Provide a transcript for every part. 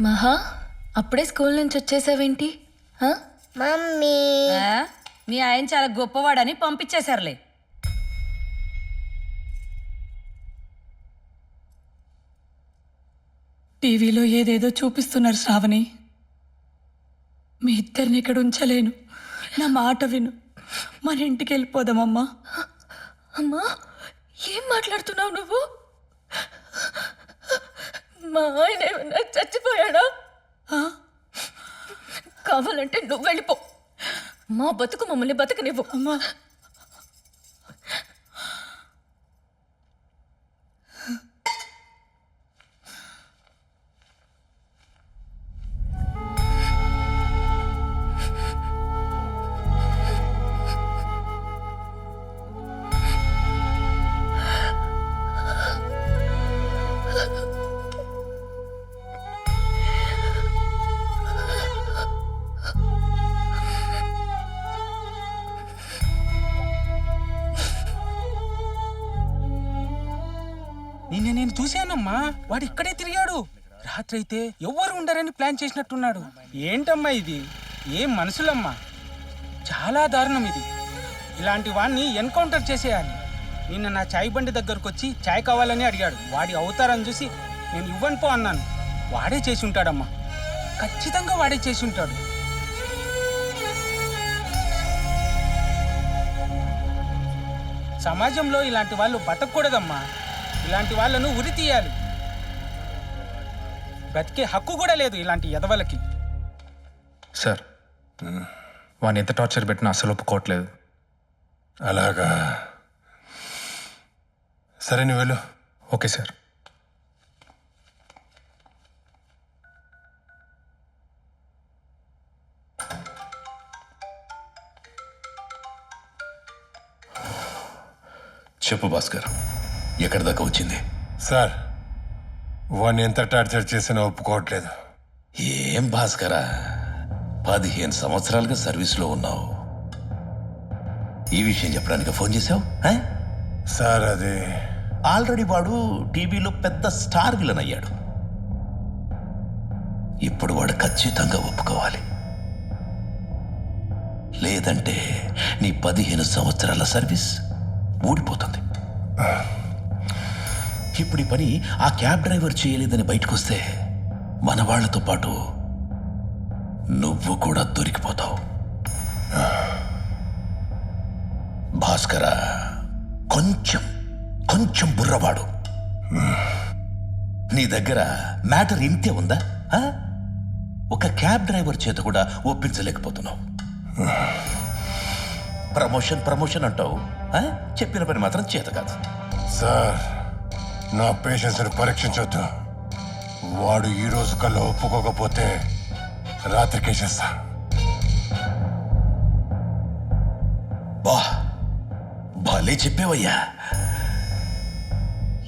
మహా అప్పుడే స్కూల్ నుంచి వచ్చేసావేంటి? మమ్మీ. ఆ? మీ ఆయన చాలా గొప్పవాడని పంపించేశారులే. టీవీలో ఏదేదో చూపిస్తున్నారు శ్రావణి. మీ ఇద్దరిని ఇక్కడ ఉంచలేను. నా మాట విను. మన ఇంటికి వెళ్ళిపోదామమ్మా. అమ్మా ఏం మాట్లాడుతున్నావు నువ్వు? మా ఆయన ఏమన్నా చచ్చిపోయాడా? కావాలంటే నువ్వు వెళ్ళిపో. మా బతుకు మమ్మల్ని బతకనివ్వు. అమ్మా. నిన్న నేను చూశానమ్మా. వాడు ఇక్కడే తిరిగాడు. రాత్రి అయితే ఎవ్వరు ఉండరని ప్లాన్ చేసినట్టున్నాడు. ఏంటమ్మా ఇది? ఏం మనుషులమ్మా చాలా దారుణం ఇది. ఇలాంటి వాడిని ఎన్కౌంటర్ చేసేయాలి. నిన్న నా చాయ్ బండి దగ్గరకు వచ్చి చాయ్ కావాలని అడిగాడు. వాడి అవతారం చూసి నేను ఇవ్వను పో అన్నాను. వాడే చేసి ఉంటాడమ్మా ఖచ్చితంగా వాడే చేసి ఉంటాడు సమాజంలో ఇలాంటి వాళ్ళు బతకూడదమ్మా. ఇలాంటి వాళ్ళను ఉరి తీయాలి. బ్రతికే హక్కు కూడా లేదు ఇలాంటి ఎదవలకి సార్ వాడిని ఎంత టార్చర్ పెట్టినా అసలు ఒప్పుకోవట్లేదు. అలాగా? సరే నువ్వు వెళ్ళు. Okay sir. చెప్పు భాస్కర్. ఎక్కడి దాకా వచ్చింది? సార్ వాడిని ఎంత టార్చర్ చేసినా ఒప్పుకోవట్లేదు. ఏం భాస్కరా? పదిహేను సంవత్సరాలుగా సర్వీస్లో ఉన్నావు. ఈ విషయం చెప్పడానికి ఫోన్ చేశావు? సార్ అది ఆల్రెడీ వాడు టీవీలో పెద్ద స్టార్ విలన్ అయ్యాడు. ఇప్పుడు వాడు ఖచ్చితంగా ఒప్పుకోవాలి. లేదంటే నీ పదిహేను సంవత్సరాల సర్వీస్ ఊడిపోతుంది. ఇప్పుడు ఈ పని ఆ క్యాబ్ డ్రైవర్ చేయలేదని బయటకొస్తే మన వాళ్ళతో పాటు నువ్వు కూడా దొరికిపోతావు. భాస్కర కొంచెం కొంచెం బుర్రవాడు. నీ దగ్గర మ్యాటర్ ఇంతే ఉందా? ఒక క్యాబ్ డ్రైవర్ చేత కూడా ఒప్పించలేకపోతున్నావు. ప్రమోషన్ ప్రమోషన్ అంటావు. చెప్పిన పని మాత్రం చేత కాదు. సార్ నా పేషెన్స్ని పరీక్షించొద్దు. వాడు ఈ రోజు కల్లా ఒప్పుకోకపోతే రాత్రికే చేస్తా. బా భలే చెప్పేవయ్యా.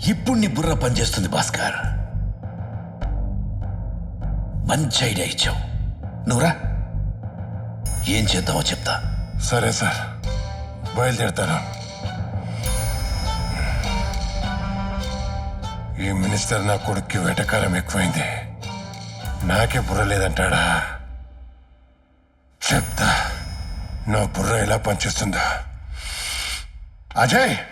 ఇప్పుడు నీ బుర్ర పనిచేస్తుంది భాస్కర్. మంచి ఐడియా ఇచ్చావు. నువ్వురా ఏం చేద్దామో చెప్తా. సరే సార్ బయలుదేరుతాను. ఈ మినిస్టర్ నా కొడుక్కి వెటకారం ఎక్కువైంది. నాకే బుర్ర లేదంటాడా? చెప్తా. నా బుర్ర ఎలా పనిచేస్తుందా? అజయ్!